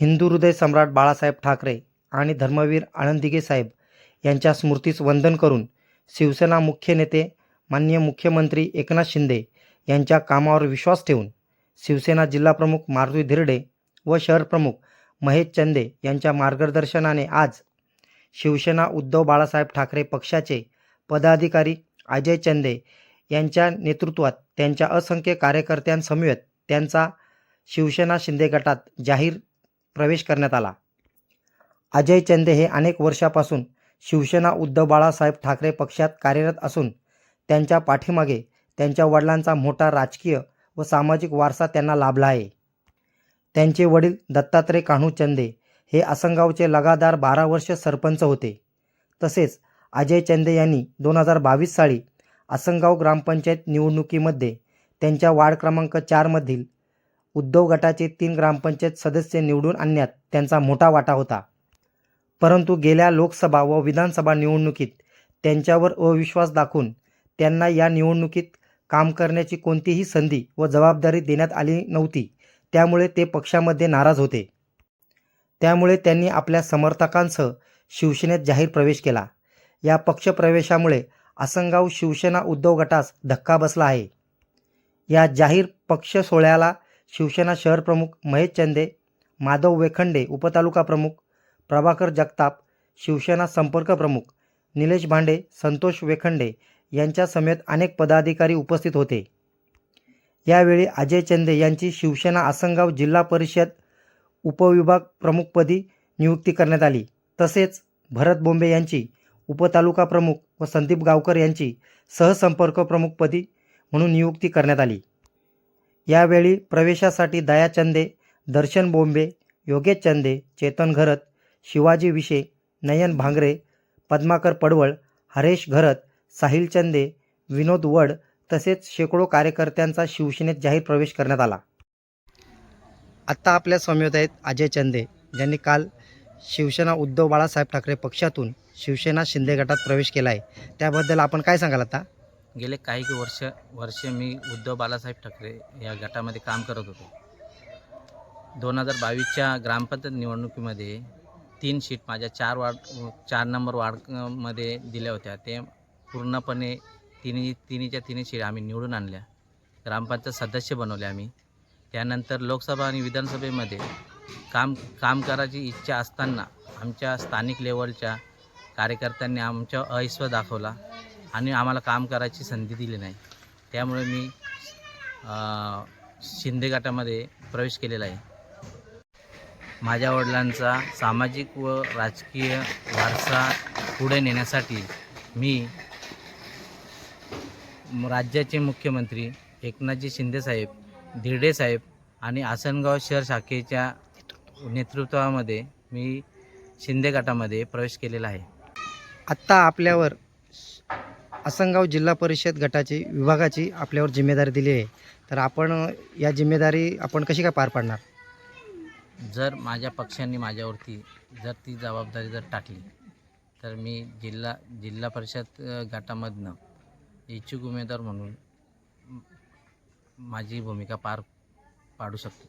हिंदू हृदय सम्राट बाळासाहेब ठाकरे आणि धर्मवीर आळंदिगे साहेब यांच्या स्मृतीस वंदन करून शिवसेना मुख्य नेते माननीय मुख्यमंत्री एकनाथ शिंदे यांच्या कामावर विश्वास ठेवून शिवसेना जिल्हाप्रमुख मारुती धिरडे व शहरप्रमुख महेश चंदे यांच्या मार्गदर्शनाने आज शिवसेना उद्धव बाळासाहेब ठाकरे पक्षाचे पदाधिकारी अजय चंदे यांच्या नेतृत्वात त्यांच्या असंख्य कार्यकर्त्यांसमवेत त्यांचा शिवसेना शिंदे गटात जाहीर प्रवेश करण्यात आला. अजय चंदे हे अनेक वर्षापासून शिवसेना उद्धव बाळासाहेब ठाकरे पक्षात कार्यरत असून त्यांच्या पाठीमागे त्यांच्या वडिलांचा मोठा राजकीय व सामाजिक वारसा त्यांना लाभला आहे. त्यांचे वडील दत्तात्रय कान्हू चंदे हे आसनगावचे लगातार बारा वर्ष सरपंच होते. तसेच अजय चंदे यांनी दोन हजार बावीस साली आसनगाव ग्रामपंचायत निवडणुकीमध्ये त्यांच्या वार्ड क्रमांक चारमधील उद्धव गटाचे तीन ग्रामपंचायत सदस्य निवडून आणण्यात त्यांचा मोठा वाटा होता. परंतु गेल्या लोकसभा व विधानसभा निवडणुकीत त्यांच्यावर अविश्वास दाखवून त्यांना या निवडणुकीत काम करण्याची कोणतीही संधी व जबाबदारी देण्यात आली नव्हती. त्यामुळे ते पक्षामध्ये नाराज होते. त्यामुळे त्यांनी आपल्या समर्थकांसह शिवसेनेत जाहीर प्रवेश केला. या पक्षप्रवेशामुळे आसनगाव शिवसेना उद्धव गटास धक्का बसला आहे. या जाहीर पक्ष सोहळ्याला शिवसेना शहर प्रमुख महेश चंदे माधव वेखंडे उपतालुका प्रमुख प्रभाकर जगताप शिवसेना संपर्क प्रमुख निलेश भांडे संतोष वेखंडे यांच्या समेत अनेक पदाधिकारी उपस्थित होते. यावेळी अजय चंदे यांची शिवसेना आसनगाव जिल्हा परिषद उपविभाग प्रमुखपदी नियुक्ती करण्यात आली. तसेच भरत बोंबे यांची उपतालुका प्रमुख व संदीप गावकर यांची सहसंपर्क प्रमुखपदी म्हणून नियुक्ती करण्यात आली. यावेळी प्रवेशासाठी दया चंदे दर्शन बोंबे योगेश चंदे चेतन घरत शिवाजी विशे नयन भांगरे पद्माकर पडवळ हरेश घरत साहिल चंदे विनोद वड तसेच शेकडो कार्यकर्त्यांचा शिवसेनेत जाहीर प्रवेश करण्यात आला. आत्ता आपल्यासमोर आहेत अजय चंदे ज्यांनी काल शिवसेना उद्धव बाळासाहेब ठाकरे पक्षातून शिवसेना शिंदे गटात प्रवेश केला आहे त्याबद्दल आपण काय सांगाल आता? गेले काही वर्ष वर्षे मी उद्धव बालासाहेब ठाकरे या गटामध्ये काम करत होतो. दोन हजार बावीसच्या ग्रामपंचायत निवडणुकीमध्ये तीन शीट माझ्या चार वार्ड चार नंबर वार्डमध्ये दिल्या होत्या. ते पूर्णपणे तिन्ही तिन्हीच्या तिन्ही शीट आम्ही निवडून आणल्या. ग्रामपंचायत सदस्य बनवले आम्ही. त्यानंतर लोकसभा आणि विधानसभेमध्ये काम काम करायची इच्छा असताना आमच्या स्थानिक लेवलच्या कार्यकर्त्यांनी आमच्या अहिस्व दाखवला. आणि आम्हाला काम करायची संधी दिली नाही. त्यामुळे मी शिंदे गटामध्ये प्रवेश केलेला आहे. माझ्या वडिलांचा सामाजिक व राजकीय वारसा पुढे नेण्यासाठी मी राज्याचे मुख्यमंत्री एकनाथजी शिंदेसाहेब धिरडे साहेब आणि आसनगाव शहर शाखेच्या नेतृत्वामध्ये मी शिंदे गटामध्ये प्रवेश केलेला आहे. आत्ता आपल्यावर आसनगाव जिल्हा परिषद गटाची विभागाची आपल्यावर जिम्मेदारी दिली आहे. तर आपण या जिम्मेदारी आपण कशी काय पार पाडणार? जर माझ्या पक्षांनी माझ्यावरती जर ती जबाबदारी जर टाकली तर मी जिल्हा जिल्हा परिषद गटामधनं इच्छुक उमेदवार म्हणून माझी भूमिका पार पाडू शकतो.